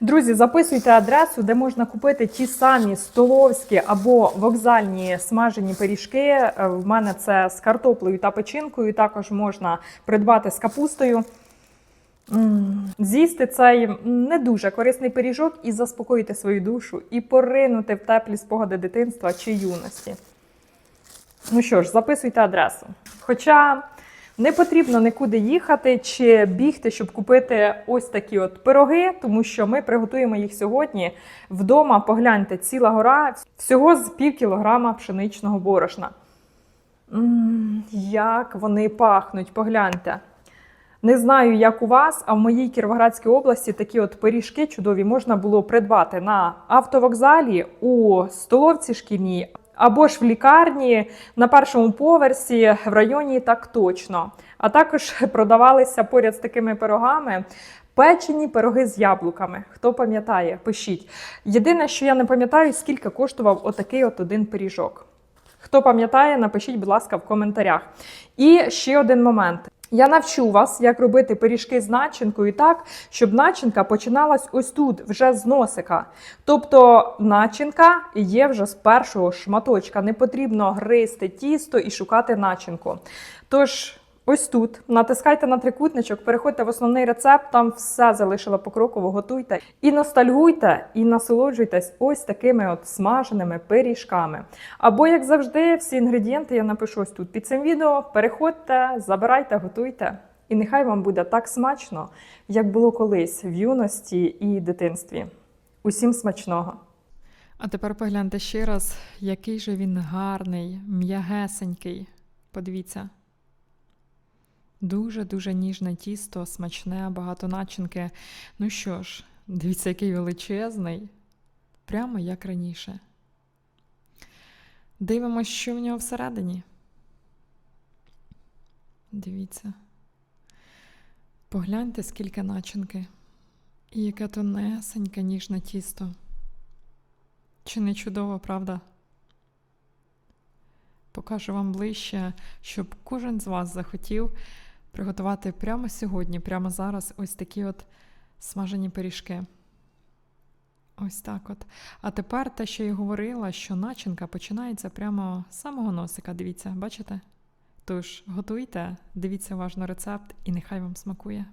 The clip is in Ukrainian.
Друзі, записуйте адресу, де можна купити ті самі столовські або вокзальні смажені пиріжки. Е, В мене це з картоплею та печінкою. Також можна придбати з капустою. З'їсти цей не дуже корисний пиріжок і заспокоїти свою душу, і поринути в теплі спогади дитинства чи юності. Ну що ж, записуйте адресу. Хоча не потрібно нікуди їхати чи бігти, щоб купити ось такі от пироги, тому що ми приготуємо їх сьогодні вдома. Погляньте, ціла гора всього з пів кілограма пшеничного борошна. М, як вони пахнуть, погляньте. Не знаю, як у вас, а в моїй Кіровоградській області такі от пиріжки чудові можна було придбати на автовокзалі, у столовці шкільній або ж в лікарні на першому поверсі в районі так точно. А також продавалися поряд з такими пирогами. Печені пироги з яблуками. Хто пам'ятає, пишіть. Єдине, що я не пам'ятаю, скільки коштував отакий от один пиріжок. Хто пам'ятає, напишіть, будь ласка, в коментарях. І ще один момент. Я навчу вас, як робити пиріжки з начинкою так, щоб начинка починалась ось тут, вже з носика. Тобто начинка є вже з першого шматочка. Не потрібно гризти тісто і шукати начинку. Тож, ось тут натискайте на трикутничок, переходьте в основний рецепт, там все залишила покроково, готуйте. І ностальгуйте, і насолоджуйтесь ось такими от смаженими пиріжками. Або, як завжди, всі інгредієнти я напишу ось тут під цим відео. Переходьте, забирайте, готуйте. І нехай вам буде так смачно, як було колись в юності і дитинстві. Усім смачного! А тепер погляньте ще раз, який же він гарний, м'ягесенький. Подивіться. Дуже-дуже ніжне тісто, смачне, багато начинки. Ну що ж, дивіться, який величезний. Прямо як раніше. Дивимось, що в нього всередині. Дивіться. Погляньте, скільки начинки. І яке тонесеньке ніжне тісто. Чи не чудово, правда? Покажу вам ближче, щоб кожен з вас захотів приготувати прямо сьогодні, прямо зараз ось такі от смажені пиріжки. Ось так от. А тепер те, що я говорила, що начинка починається прямо з самого носика. Дивіться, бачите? Тож готуйте, дивіться уважно рецепт і нехай вам смакує.